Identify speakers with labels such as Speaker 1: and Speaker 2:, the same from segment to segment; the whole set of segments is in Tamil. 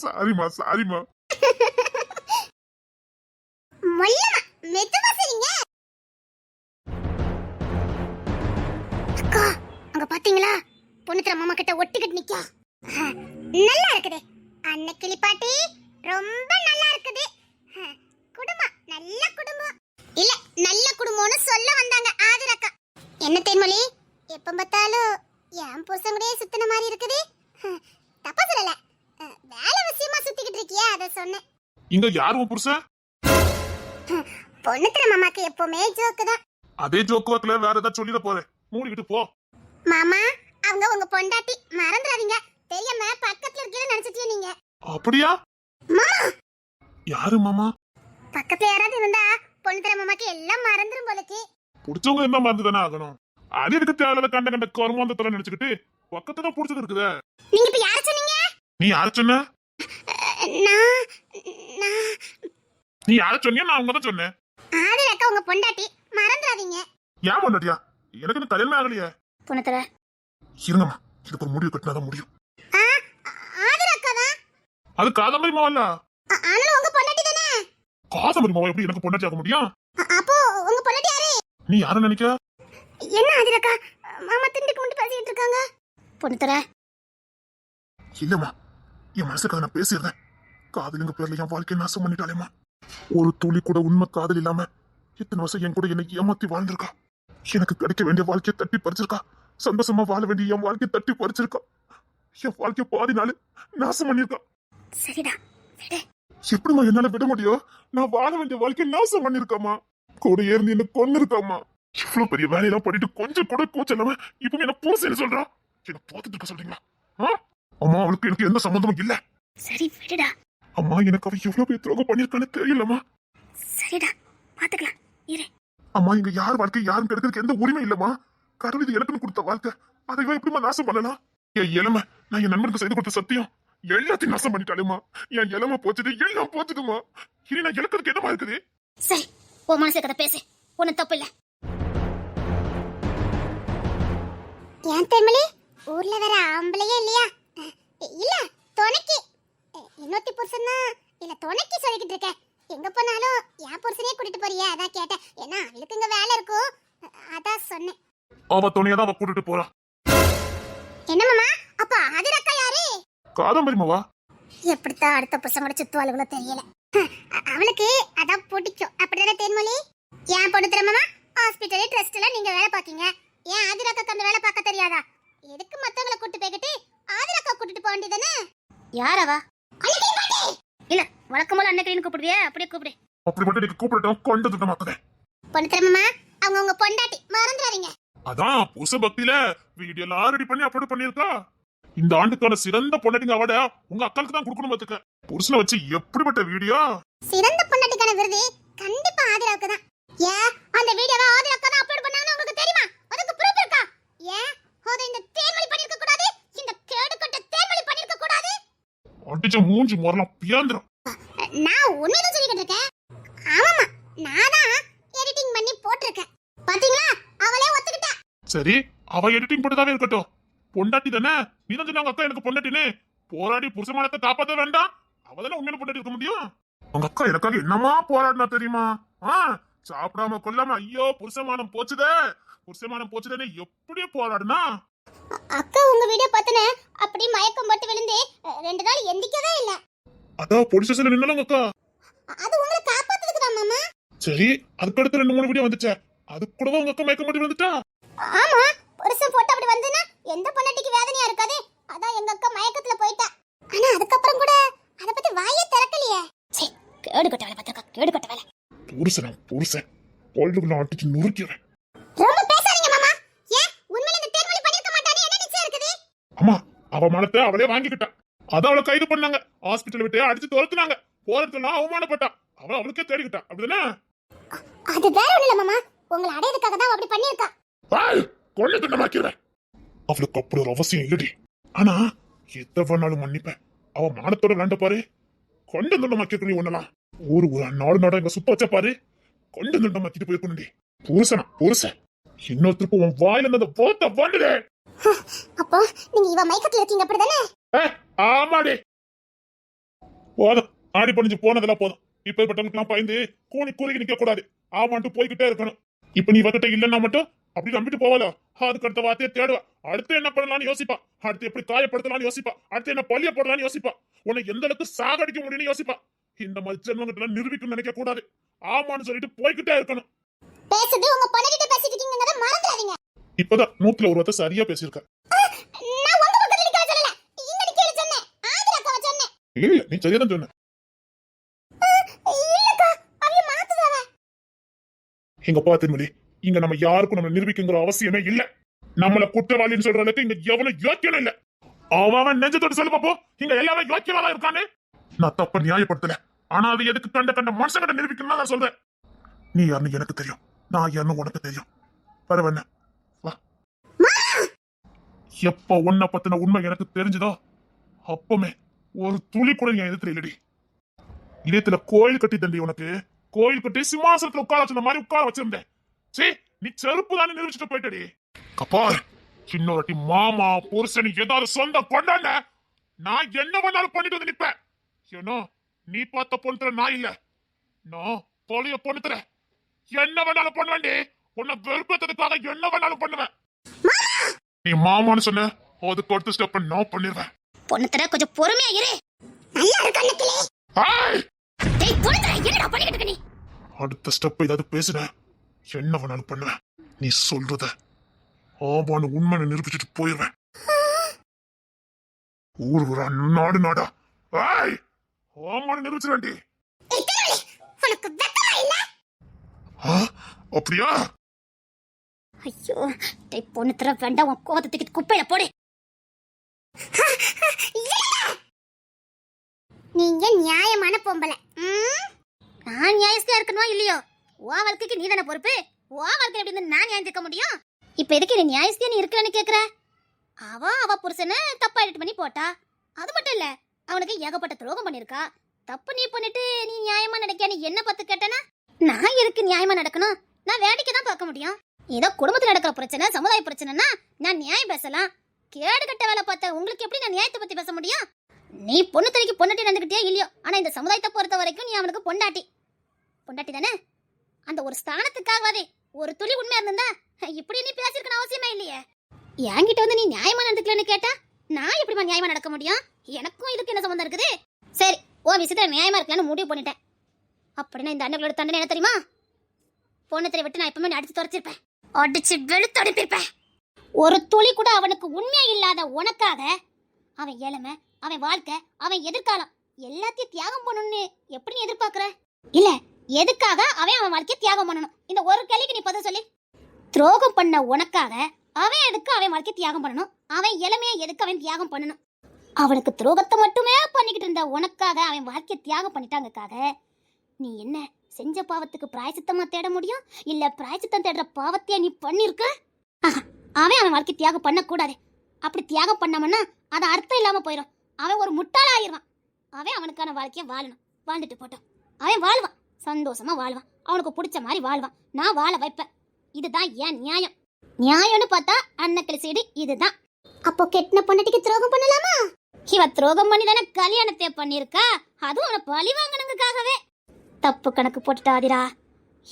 Speaker 1: சாரிம்மா சாரிம்மா.
Speaker 2: மொல்லமா மெதுவா சரிங்க அக்கா அங்க பாத்தீங்களா? பொண்ணுத்திர மாமா கிட்ட ஒட்டிக்கிட்டு நிக்கா. ஹ, நல்லா இருக்குது. அன்னை கிளிப்பாட்டி ரொம்ப நல்லா இருக்குது. ஹ, குடும்பம் நல்ல குடும்பம். இல்ல நல்ல குடும்பம்னு சொல்ல வந்தாங்க ஆதிரக்கா என்ன தேன்மொழி? எப்ப பார்த்தாலும் என் புருஷன் கூடயே சுத்தின மாதிரி இருக்குது. தப்பா சொல்லல. வேலை விஷயமா சுத்திக்கிட்டு இருக்கியா அத சொன்னேன்.
Speaker 1: இங்க யார் உன் புருஷன்?
Speaker 2: பொண்ணுத்திர மாமாக்கு எப்பவுமே ஜோக்கு தான்.
Speaker 1: அதே ஜோக்கு வாக்குல வேற ஏதாவது சொல்லிட போறேன். மூடிக்கிட்டு போ.
Speaker 2: மாமா அவங்க உங்க பொண்டாட்டி மறந்துடாதீங்க. தெரியாம பக்கத்துல இருக்கீங்க நினைச்சிட்டீங்க நீங்க?
Speaker 1: அப்படியா?
Speaker 2: மாமா!
Speaker 1: யாரு மாமா?
Speaker 2: பக்கத்துல யாராவது இருந்தா பொண்ணு தர மாமாக்கு எல்லாம் மறந்துரும் போலக்கு.
Speaker 1: புடிச்சவங்க என்ன மறந்து தானே ஆகணும்? அது எதுக்கு தேவையில்லாத கண்ட கண்ட கருமாந்தத்துல நினைச்சுக்கிட்டு பக்கத்துல தான் புடிச்சது இருக்குதே
Speaker 2: நீங்க இப்ப யார சொன்னீங்க?
Speaker 1: நீ யார சொன்ன?
Speaker 2: நான் நான்.
Speaker 1: நீ யார சொன்னியா நான் அவங்க தான் சொன்னேன்.
Speaker 2: ஆதிர அக்கா உங்க பொண்டாட்டி. மறந்துடாதீங்க
Speaker 1: ஏன் பண்ணட்டியா எனக்கு இன்னும் கல்யாணமே ஆகலையே.
Speaker 2: தர
Speaker 1: இருங்கம்மா இதுக்கு ஒரு முடிவு கட்டினாதான் முடியும்.
Speaker 2: ஆதிர அக்கா தான்
Speaker 1: அது காதம்பரி மாவல்ல
Speaker 2: ஆனாலும் உங்க பொண்டாட்டி தானே
Speaker 1: காதம்பரி மாவா எப்படி எனக்கு பொண்டாட்டி ஆக முடியும்?
Speaker 2: அ- அப்போ உங்க பொண்டாட்டி யாரு?
Speaker 1: நீ யார நினைக்க?
Speaker 2: என்ன ஆதிர அக்கா மாமா திண்டுக்கு முண்டு பேசிட்டு இருக்காங்க. பொண்ணு தர.
Speaker 1: இல்லம்மா என் மனசுக்கு நான் பேசிடுறேன் காதலுங்க பேர்ல என் வாழ்க்கையை நாசம் பண்ணிட்டாலேம்மா ஒரு துளி கூட உண்மை காதல் இல்லாம இத்தனை வருஷம் என் கூட என்னை ஏமாத்தி வாழ்ந்திருக்கா. எனக்கு கிடைக்க வேண்டிய வாழ்க்கையை தட்டி பறிச்சிருக்கா. சந்தோஷமா வாழ வேண்டிய என் வாழ்க்கையை தட்டி பறிச்சிருக்கா. என் வாழ்க்கைய பாதி நாள் நாசம் பண்ணிருக்கா
Speaker 2: சரிடா விடு.
Speaker 1: எப்படிம்மா என்னால விட முடியும் நான் வாழ வேண்டிய வாழ்க்கையை நாசம் பண்ணிருக்காமா கூட ஏறி என்ன கொண்டு இருக்காமா இவ்வளவு பெரிய வேலையெல்லாம் பண்ணிட்டு கொஞ்சம் கூட கூச்சலாம இப்ப என்ன பூசைன்னு சொல்றா? என்ன பார்த்துட்டு இருக்க சொல்றீங்களா? அம்மா அவளுக்கு எனக்கு எந்த சம்மந்தமும் இல்ல.
Speaker 2: சரி விடுடா.
Speaker 1: அம்மா எனக்கு அவ எவ்வளவு பேர் துரோகம் பண்ணிருக்கான்னு தெரியலம்மா.
Speaker 2: சரிடா பாத்துக்கலாம். இரு.
Speaker 1: அம்மா இங்க யார் வாழ்க்கை யாரும் கெடுக்கிறதுக்கு எந்த உரிமை இல்லம்மா. கடவுள் இது எனக்குன்னு கொடுத்த வாழ்க்கை. அதை இவன் எப்படிம்மா நாசம் பண்ணலாம்? என் இளமை நான் என் நண்பனுக்கு செய்து கொடுத்த சத்தியம். எல்லாத்தையும் நாசம் பண்ணிட்டாலேம்மா என் இளமை போச்சுது எல்லாம் போச்சுதுமா? இனி நான் இழக்கிறதுக்கு என்னமா இருக்குது?
Speaker 2: சரி உன் மனசு கதை பேசு. ஒன்னும் தப்பு இல்ல. ஏன் தென்மொழி ஊர்ல வேற ஆம்பளையே இல்லையா? இல்ல துணைக்கு. இன்னொத்தி புருஷன் தான். இல்ல துணைக்கு சொல்லிக்கிட்டு இருக்கேன். எங்க போனாலும் என் புருஷனே கூட்டிட்டு போறியா அதான் கேட்டேன். ஏன்னா அவளுக்கு இங்க வேலை இருக்கும். அதான் சொன்னேன்.
Speaker 1: அவ துணையை தான் அவ கூட்டிட்டு போறா.
Speaker 2: என்ன மாமா? அப்ப ஆதிர அக்கா யாரு?
Speaker 1: காதம்பரி மாவா
Speaker 2: எப்படித்தான் அடுத்த கூட சுத்துவாளுகளோ தெரியல. அவளுக்கு அதான் பிடிக்கும். அப்படிதானே தேன்மொழி? ஏன் பொண்ணு திறமமா ஹாஸ்பிட்டல் ட்ரஸ்ட்ல நீங்க வேலை பாக்கீங்க. ஏன் ஆதிராக்காக்கு அந்த வேலை பார்க்க தெரியாதா? எதுக்கு மத்தவங்கள கூட்டு போய்கிட்டு ஆதிராக்கா கூட்டிட்டு போக வேண்டியதானே யாரவா இல்ல வழக்கம் போல அன்னைக்கு கூப்பிடுவியா? அப்படியே கூப்பிடு.
Speaker 1: அப்படிப்பட்ட நீங்க கூப்பிடட்டும். கொண்டு துட்ட மாத்ததே
Speaker 2: பொண்ணு திறமமா அவங்க உங்க பொண்டாட்டி மறந்துடாதீங்க.
Speaker 1: அதான் புருஷ பக்தியில வீடியோ எல்லாம் ரெடி பண்ணி அப்லோட் பண்ணிருக்கா இந்த ஆண்டுக்கான சிறந்த பொண்டாட்டிங்க அவார்ட உங்க அக்காளுக்கு தான் கொடுக்கணும் பாத்துக்க. புருஷனை வச்சு எப்படிப்பட்ட வீடியோ?
Speaker 2: சிறந்த பொண்டாட்டிக்கான விருது கண்டிப்பா ஆதிராவுக்கு தான். ஏன்? அந்த வீடியோவை ஆதிராக்கா தான் அப்லோட் பண்ணாங்கன்னு உங்களுக்கு தெரியுமா? அதுக்கு ப்ரூஃப் இருக்கா? ஏன்? அதை இந்த தேன்மொழி பண்ணிருக்க கூடாது? இந்த கேடு கட்ட தேன்மொழி பண்ணிருக்க கூடாது?
Speaker 1: அடிச்ச மூஞ்சி முறலாம் பியாந்திரம்.
Speaker 2: நான் உண்மையில சொல்லிக்கிட்டு இருக்கேன். ஆமாமா நான் தான் எடிட்டிங் பண்ணி போட்டிருக்கேன். பாத்தீங்களா? அவளே ஒத்துக்கிட்டா.
Speaker 1: சரி அவ எடிட்டிங் போட்டுதாவே இருக்கட்டும். பொண்டாட்டி தானே? நீ தான் உங்க அக்கா எனக்கு பொண்டாட்டின்னு போராடி புருஷமானத்தை காப்பாத்த வேண்டாம். அவ தானே உண்மையான பொண்டாட்டி இருக்க முடியும்? உங்க அக்கா எனக்காக என்னமா போராடினா தெரியுமா? ஆ சாப்பிடாம கொல்லாம ஐயோ புருஷமானம் போச்சுதே. புருஷமானம் போச்சுதேன்னு எப்படியே போராடுனா?
Speaker 2: அக்கா உங்க வீடியோ பார்த்தனே அப்படி மயக்கம் போட்டு விழுந்து ரெண்டு நாள் எந்திக்கவே இல்ல.
Speaker 1: அதான் போலீஸ் ஸ்டேஷன்ல நின்னாலும் அக்கா.
Speaker 2: அது உங்களை காப்பாத்துறதுக்கு தான் மாமா?
Speaker 1: சரி அதுக்கடுத்து ரெண்டு மூணு வீடியோ வந்துச்சே. அது கூடவா உங்க அக்கா மயக்கம் போட்டு வந்துட்டா
Speaker 2: ஆமா புருஷன் போட்டு அப்படி வந்துனா எந்த பொண்டாட்டிக்கு வேதனையா இருக்காது? அதான் எங்க அக்கா மயக்கத்துல போயிட்டா. ஆனா அதுக்கப்புறம் கூட அத பத்தி வாயே திறக்கலையே. சே கேடு கட்ட வேலை பார்த்திருக்கா கேடு கட்ட வேலை.
Speaker 1: புருஷனா புருஷன். பொழுதுக்குள்ள அடிச்சு நுறுக்கிறேன்.
Speaker 2: ரொம்ப பேசாதீங்க மாமா. ஏன்? உண்மையில இந்த தேர்வழி பண்ணிருக்க மாட்டானே? என்ன நிச்சயம் இருக்குது?
Speaker 1: அம்மா அவ மானத்தை அவளே வாங்கிக்கிட்டா. அத அவளை கைது பண்ணாங்க. ஹாஸ்பிட்டல் விட்டு அடிச்சு துரத்துனாங்க. போறதுல அவமானப்பட்டா. அவள அவளுக்கே தேடிக்கிட்டா. அப்படிதானே?
Speaker 2: அது வேற ஒண்ணு இல்ல மாமா. உங்களை அடையதுக்காக தான் அப்படி பண்ணிருக்கா
Speaker 1: கொள்ளை தண்டமாக்கிறேன் அவளுக்கு அப்படி ஒரு அவசியம் இல்லடி. ஆனா எத்த வேணாலும் மன்னிப்பேன். அவ மானத்தோட விளாண்ட பாரு. கொண்ட தண்டமாக்கிறீ ஒண்ணலாம் ஊரு ஒரு நாடு நாடா இங்க சுத்த வச்ச பாரு. கொண்ட தண்டமாக்கிட்டு போயிருக்கணும்டி. புருஷனா புருஷன். இன்னொருத்தருக்கு உன் வாயில இருந்த போத்த பண்ணுதே
Speaker 3: அப்போ நீங்க இவ மயக்கத்துல இருக்கீங்க அப்படிதானே?
Speaker 1: ஆமாடி. போதும். ஆடி பண்ணிச்சு போனதெல்லாம் போதும். இப்ப பட்டவனுக்குலாம் பயந்து கூணி கூலிக்கு நிக்க கூடாது ஆமான்ட்டு போய்கிட்டே இருக்கணும். இப்ப நீ வகிட்ட இல்லைன்னா மட்டும் அப்படி நம்பிட்டு போவாளோ? அதுக்கு அடுத்த வார்த்தையை தேடுவா. அடுத்து என்ன பண்ணலாம்னு யோசிப்பா. அடுத்து எப்படி காயப்படுத்தலாம்னு யோசிப்பா. அடுத்து என்ன பள்ளிய போடலாம்னு யோசிப்பா. உன்னை எந்த அளவுக்கு சாகடிக்க முடியும்னு யோசிப்பா. இந்த மாதிரி ஜென்மங்கிட்ட நிரூபிக்கணும்னு நினைக்க கூடாது. ஆமான்னு சொல்லிட்டு போய்கிட்டே இருக்கணும்.
Speaker 3: பேசுறது உங்க பொண்ணுகிட்ட பேசிட்டு மறந்துடாதீங்க.
Speaker 1: இப்பதான் நூத்துல ஒரு வார்த்தை சரியா பேசியிருக்க. இல்ல நீ சரியா தான் சொன்ன எங்க பா திருமதி இங்க நம்ம யாருக்கும் நம்ம நிரூபிக்குங்கிற அவசியமே இல்ல. நம்மள குற்றவாளின்னு சொல்ற அளவுக்கு இங்க எவனும் யோக்கியம் இல்ல. அவன் அவன் நெஞ்சத்தோடு சொல்லு பாப்போ. இங்க எல்லாமே யோக்கியமா இருக்கானே நான் தப்ப நியாயப்படுத்தல. ஆனா அது எதுக்கு கண்ட கண்ட மனுஷங்கிட்ட நிரூபிக்கணும் நான் சொல்றேன். நீ யாருன்னு எனக்கு தெரியும். நான் யாருன்னு உனக்கு தெரியும். பரவாயில்ல எப்ப உன்னை பத்தின உண்மை எனக்கு தெரிஞ்சதோ அப்பமே ஒரு துளி கூட என் எதிர்த்து இல்லடி. இதயத்துல கோயில் கட்டி தண்டி உனக்கு. கோயில் கட்டி சிம்மாசனத்துல உட்கார வச்சிருந்த மாதிரி உட்கார வச்சிருந்தேன். சீ நீ செருப்பு தானே நிரூபிச்சுட்டு போயிட்டடி. கப்பார் இன்னொருட்டி மாமா புருஷன் ஏதாவது சொந்த கொண்டாண்ட நான் என்ன வேணாலும் பண்ணிட்டு வந்து நிப்பேன். ஏன்னா நீ பார்த்த பொண்ணு நான் இல்ல. நான் பொழிய பொண்ணு தர என்ன வேணாலும் பண்ணுவேன்டி. உன்னை வெறுப்பத்ததுக்காக என்ன வேணாலும் பண்ணுவேன். நீ மாமான்னு சொன்ன அதுக்கு அடுத்த ஸ்டெப் நான் பண்ணிடுவேன்
Speaker 3: பொண்ணு தர கொஞ்சம் பொறுமையா இரு. நல்லா இருக்கு
Speaker 1: அடுத்த ஸ்டெப் ஏதாவது பேசுன என்ன வேணாலும் பண்ணுவேன்? நீ சொல்றத. ஆமான்னு உண்மை நிரூபிச்சுட்டு போயிடுவேன். ஊர் ஊரா நாடு நாடா. ஆய் ஆமான்னு நிரூபிச்சிடாண்டி அப்படியா?
Speaker 3: ஐயோ டேய் பொண்ணு தர வேண்டாம் உன் கோவத்தை தூக்கிட்டு குப்பையில போடு. நீங்க நியாயமான பொம்பளை? நான் நியாயஸ்தியா இருக்கணுமா இல்லையோ? ஓ வாழ்க்கைக்கு நீ தானே பொறுப்பு? ஓ வாழ்க்கை எப்படி இருந்து நான் நியாயம் இருக்க முடியும்? இப்ப எதுக்கு நீ நியாயஸ்தியா நீ இருக்கலன்னு கேக்குற? அவ அவ புருஷனை தப்பா எடிட் பண்ணி போட்டா. அது மட்டும் இல்ல அவனுக்கு ஏகப்பட்ட துரோகம் பண்ணிருக்கா தப்பு நீ பண்ணிட்டு நீ நியாயமா நினைக்க நீ என்ன பார்த்து கேட்டனா நான் எதுக்கு நியாயமா நடக்கணும்? நான் வேடிக்கை தான் பார்க்க முடியும். ஏதோ குடும்பத்துல நடக்கிற பிரச்சனை சமுதாய பிரச்சனைனா நான் நியாயம் பேசலாம். கேடு கட்ட வேலை பார்த்த உங்களுக்கு எப்படி நான் நியாயத்தை பத்தி பேச முடியும்? நீ பொண்ணு தரைக்கு பொண்டாட்டி நடந்துக்கிட்டே இல்லையோ? ஆனா இந்த சமுதாயத்தை பொறுத்த வரைக்கும் நீ அவனுக்கு பொண்டாட்டி. பொண்டாட்டி தானே? அந்த ஒரு ஸ்தானத்துக்காகவாதே. ஒரு துளி உண்மையா இருந்தா இப்படி நீ பேசிருக்கணும் அவசியமே இல்லையே. என்கிட்ட வந்து நீ நியாயமா நடந்துக்கலன்னு கேட்டா நான் எப்படிமா நியாயமா நடக்க முடியும்? எனக்கும் இதுக்கு என்ன சம்மந்தம் இருக்குது? சரி ஓ விஷயத்துல நியாயமா இருக்கலாம்னு முடிவு பண்ணிட்டேன். அப்படின்னா இந்த அண்ணங்களோட தண்டனை என்ன தெரியுமா? பொண்ணத்தை விட்டு நான் எப்பவுமே அடிச்சு துறைச்சிருப்பேன் அடிச்சு வெளுத்து அனுப்பியிருப்பேன் ஒரு துளி கூட அவனுக்கு உண்மையா இல்லாத உனக்காக அவன் ஏழமை அவன் வாழ்க்கை அவன் எதிர்காலம் எல்லாத்தையும் தியாகம் பண்ணணும்னு எப்படி நீ எதிர்பார்க்குற? இல்லை எதுக்காக அவன் அவன் வாழ்க்கையை தியாகம் பண்ணணும்? இந்த ஒரு கேள்விக்கு நீ பதில் சொல்லி. துரோகம் பண்ண உனக்காக அவன் எதுக்கு அவன் வாழ்க்கையை தியாகம் பண்ணணும்? அவன் இளமையை எதுக்கு அவன் தியாகம் பண்ணணும்? அவனுக்கு துரோகத்தை மட்டுமே பண்ணிக்கிட்டு இருந்த உனக்காக அவன் வாழ்க்கையை தியாகம் பண்ணிட்டாங்கக்காக நீ என்ன செஞ்ச பாவத்துக்கு பிராயசித்தமா தேட முடியும்? இல்ல பிராயசித்தம் தேடுற பாவத்தையே நீ பண்ணிருக்க? ஆஹா, அவன் அவன் வாழ்க்கை தியாகம் பண்ணக்கூடாது. அப்படி தியாகம் பண்ணாமன்னா அது அர்த்தம் இல்லாம போயிடும் அவன் ஒரு முட்டாளாயிருவான். அவன் அவனுக்கான வாழ்க்கையை வாழணும். வாழ்ந்துட்டு போட்டோம். அவன் வாழ்வான். சந்தோஷமா வாழ்வான். அவனுக்கு பிடிச்ச மாதிரி வாழ்வான். நான் வாழ வைப்பேன். இதுதான் ஏன் நியாயம். நியாயம்னு பார்த்தா அன்னக்கிளி சைடு இதுதான். அப்போ கெட்டின பொண்ணட்டிக்கு துரோகம் பண்ணலாமா? இவ துரோகம் பண்ணி தானே கல்யாணத்தை பண்ணிருக்கா அதுவும் அவனை பழி வாங்கினதுக்காகவே தப்பு கணக்கு போட்டுட்டாதிரா.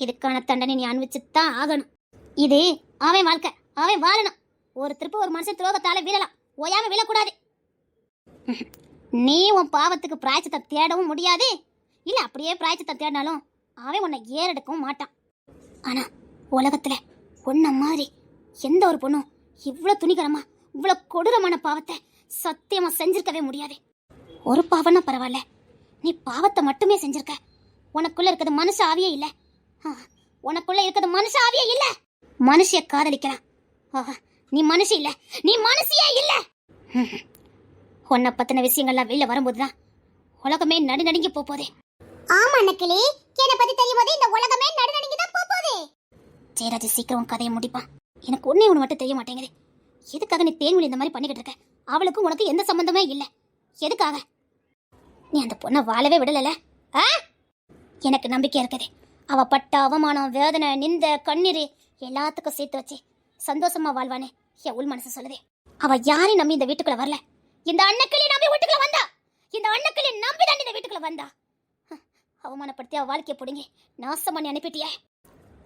Speaker 3: இதுக்கான தண்டனை நீ அனுபவிச்சுத்தான் ஆகணும். இது அவன் வாழ்க்கை. அவன் வாழணும். ஒரு திருப்ப ஒரு மனுஷன் துரோகத்தால வீழலாம். ஓயாம விழக்கூடாது. நீ உன் பாவத்துக்கு பிராய்ச்சத்தை தேடவும் முடியாது. இல்ல அப்படியே பிராய்ச்சத்தை தேடினாலும் அவன் உன்னை ஏறெடுக்கவும் மாட்டான். ஆனா உலகத்துல உன்ன மாதிரி எந்த ஒரு பொண்ணும் இவ்வளோ துணிகரமா இவ்வளோ கொடூரமான பாவத்தை சத்தியமா செஞ்சிருக்கவே முடியாது. ஒரு பாவம்னா பரவாயில்ல. நீ பாவத்தை மட்டுமே செஞ்சிருக்க. உனக்குள்ள இருக்கிறது மனுஷ ஆவியே இல்ல. ஆ, உனக்குள்ள இருக்கிறது மனுஷ ஆவியே இல்ல. மனுஷிய காதலிக்கலாம். ஆஹா, நீ மனுஷி இல்ல. நீ மனுஷியே இல்ல. உன்னை பத்தின விஷயங்கள்லாம் வெளில வரும்போதுதான் உலகமே நடு நடுங்கி போதே ஆமா நக்கிலி. என்ன பத்தி தெரியும் இந்த உலகமே நடு நடுங்கி தான் போதே ஜெயராஜ் சீக்கிரம் கதையை முடிப்பான் எனக்கு ஒன்னே ஒன்று மட்டும் தெரிய மாட்டேங்குது. எதுக்காக நீ தேன்மொழி இந்த மாதிரி பண்ணிக்கிட்டு இருக்க? அவளுக்கும் உனக்கு எந்த சம்மந்தமே இல்லை. எதுக்காக? நீ அந்த பொண்ணை வாழவே விடலல? ஆ? எனக்கு நம்பிக்கை இருக்குது. அவ பட்ட அவமானம் வேதனை நிந்த கண்ணீர் எல்லாத்துக்கும் சேர்த்து வச்சு சந்தோஷமா வாழ்வானே என் உள் மனசு சொல்லுதே. அவ யாரையும் நம்பி இந்த வீட்டுக்குள்ள வரல. இந்த அண்ணக்கிளி நம்பி வீட்டுக்குள்ள வந்தா? இந்த அண்ணக்கிளி நம்பி தான் இந்த வீட்டுக்குள்ள வந்தா? அவமானப்படுத்தி அவள் வாழ்க்கையை பிடுங்கி நாசம் பண்ணி அனுப்பிட்டியே.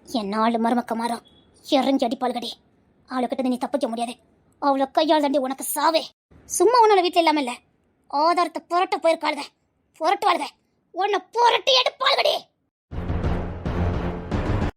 Speaker 3: என் நாலு மருமக்க மாறம் எறிஞ்சு அடிப்பாளுகடி. அவளுக்கிட்ட நீ தப்பிக்க முடியாது. அவளை கையால் தாண்டி உனக்கு சாவே. சும்மா உன்னோட வீட்டில் இல்லாமல் இல்லை ஆதாரத்தை புரட்ட போயிருக்காளுக. புரட்டுவாளுக. உன்னை புரட்டி எடுப்பாளுகடி.